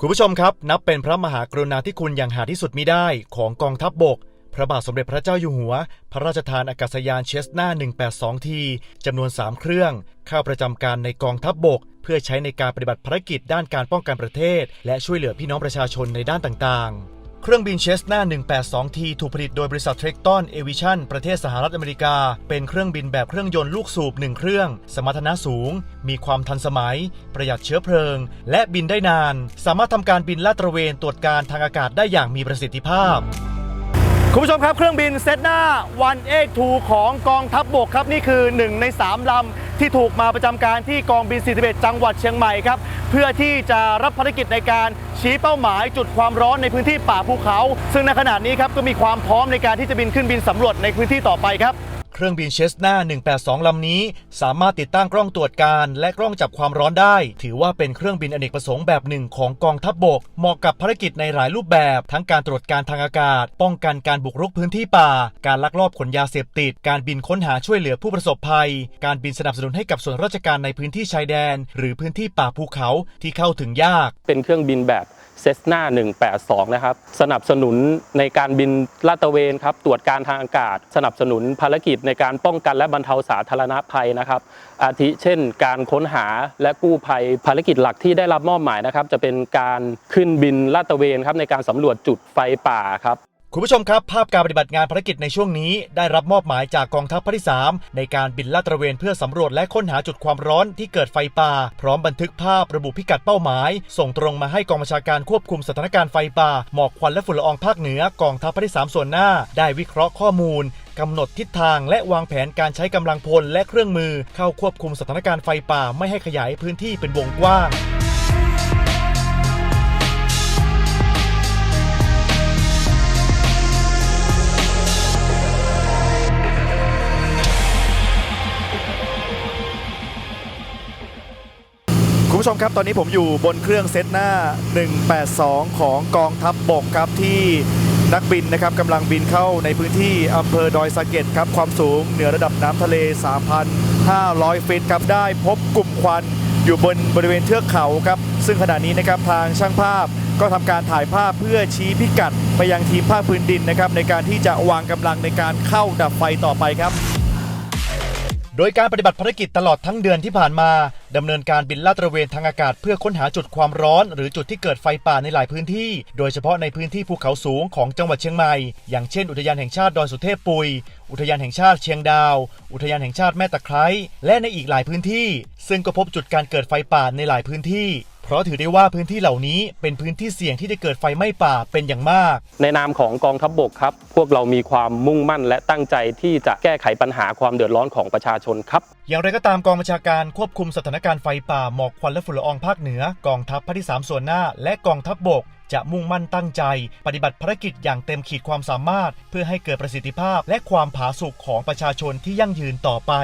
คุณผู้ชมครับ นับเป็นพระมหากรุณาธิคุณอย่างหาที่สุดมิได้ของกองทัพบบก พระบาทสมเด็จพระเจ้าอยู่หัว พระราชทานอากาศยานเชสนา 182 ทีจำนวน 3 เครื่อง เข้าประจำการในกองทัพบบก เพื่อใช้ในการปฏิบัติภารกิจด้านการป้องกันประเทศ และช่วยเหลือพี่น้องประชาชนในด้านต่างๆ เครื่องบินเชสนา182 ทีถูกผลิตโดยบริษัทเทรกตอนเอวิชันประเทศสหรัฐอเมริกา เป็นเครื่องบินแบบเครื่องยนต์ลูกสูบ1เครื่อง สมรรถนะสูง มีความทันสมัย ประหยัดเชื้อเพลิง และบินได้นาน สามารถทำการบินลาดตระเวนตรวจการทางอากาศได้อย่างมีประสิทธิภาพ คุณผู้ชมครับเครื่องบินเซตหน้า182ของกองทัพบบกครับ นี่คือ 1 ใน 3 ลำที่ถูกมาประจำการที่กองบิน 41 จังหวัดเชียงใหม่ครับ เพื่อที่จะรับภารกิจในการชี้เป้าหมายจุดความร้อนในพื้นที่ป่าภูเขา ซึ่งในขณะนี้ครับก็มีความพร้อมในการที่จะบินขึ้นบินสำรวจในพื้นที่ต่อไปครับ เครื่องบินเชสนา182 ลำนี้ สามารถติดตั้งกล้องตรวจการ และกล้องจับความร้อนได้ ถือว่าเป็นเครื่องบินอเนกประสงค์แบบหนึ่งของกองทัพบบก เหมาะกับภารกิจในหลายรูปแบบ ทั้งการตรวจการทางอากาศ ป้องกันการบุกรุกพื้นที่ป่า การลักลอบขนยาเสพติด การบินค้นหาช่วยเหลือผู้ประสบภัย การบินสนับสนุนให้กับส่วนราชการในพื้นที่ชายแดน หรือพื้นที่ป่าภูเขาที่เข้าถึงยาก เป็นเครื่องบินแบบเซสนา182 นะครับ สนับสนุนในการบินลาดตระเวนครับ ตรวจการทางอากาศ สนับสนุนภารกิจในการป้องกันและบรรเทาสาธารณภัยนะครับ อาทิเช่น การค้นหาและกู้ภัยภารกิจหลักที่ได้รับมอบหมายนะครับ จะเป็นการขึ้นบินลาดตระเวนครับในการสำรวจจุดไฟป่าครับคุณผู้ชมครับ ภาพการปฏิบัติงานภารกิจในช่วงนี้ ได้รับมอบหมายจากกองทัพภาคที่ 3 ในการบินลาดตระเวนเพื่อสำรวจและค้นหาจุดความร้อนที่เกิดไฟป่า พร้อมบันทึกภาพระบุพิกัดเป้าหมาย ส่งตรงมาให้กองบัญชาการควบคุมสถานการณ์ไฟป่า หมอกควันและฝุ่นละอองภาคเหนือกองทัพภาคที่ 3 ส่วนหน้า ได้วิเคราะห์ข้อมูล กำหนดทิศทางและวางแผนการใช้กำลังพลและเครื่องมือเข้าควบคุมสถานการณ์ไฟป่าไม่ให้ขยายพื้นที่เป็นวงกว้างคุณผู้ชมครับ ตอนนี้ผมอยู่บนเครื่องเซตหน้า 182 ของกองทัพบบกครับที่ นักบินนะครับกำลังบินเข้าในพื้นที่อำเภอดอยสะเก็ดครับความสูงเหนือระดับน้ำทะเล 3,500 ฟิตครับได้พบกลุ่มควันอยู่บนบริเวณเทือกเขาครับ ซึ่งขณะนี้นะครับทางช่างภาพก็ทำการถ่ายภาพเพื่อชี้พิกัดไปยังทีมภาคพื้นดินนะครับในการที่จะวางกำลังในการเข้าดับไฟต่อไปครับ โดยการปฏิบัติภารกิจตลอดทั้งเดือนที่ผ่านมา ดำเนินการบินลาดตระเวนทางอากาศเพื่อค้นหาจุดความร้อน หรือจุดที่เกิดไฟป่าในหลายพื้นที่ โดยเฉพาะในพื้นที่ภูเขาสูงของจังหวัดเชียงใหม่ อย่างเช่น อุทยานแห่งชาติดอยสุเทพปุย อุทยานแห่งชาติเชียงดาว อุทยานแห่งชาติแม่ตะไคร้และในอีกหลายพื้นที่ ซึ่งก็พบจุดการเกิดไฟป่าในหลายพื้นที่ เพราะถือได้ว่าพื้นที่เหล่านี้เป็นพื้นที่เสี่ยงที่จะเกิดไฟไหม้ป่าเป็นอย่างมาก ในนามของกองทัพบบกครับ พวกเรามีความมุ่งมั่นและตั้งใจที่จะแก้ไขปัญหาความเดือดร้อนของประชาชนครับ อย่างไรก็ตามกองบัญชาการควบคุมสถานการณ์ไฟป่าหมอกควันและฝุ่นละอองภาคเหนือกองทัพภาคที่ 3 ส่วนหน้า และกองทัพบบกจะมุ่งมั่นตั้งใจ ปฏิบัติภารกิจอย่างเต็มขีดความสามารถ เพื่อให้เกิดประสิทธิภาพ และความผาสุกของประชาชนที่ยั่งยืนต่อไป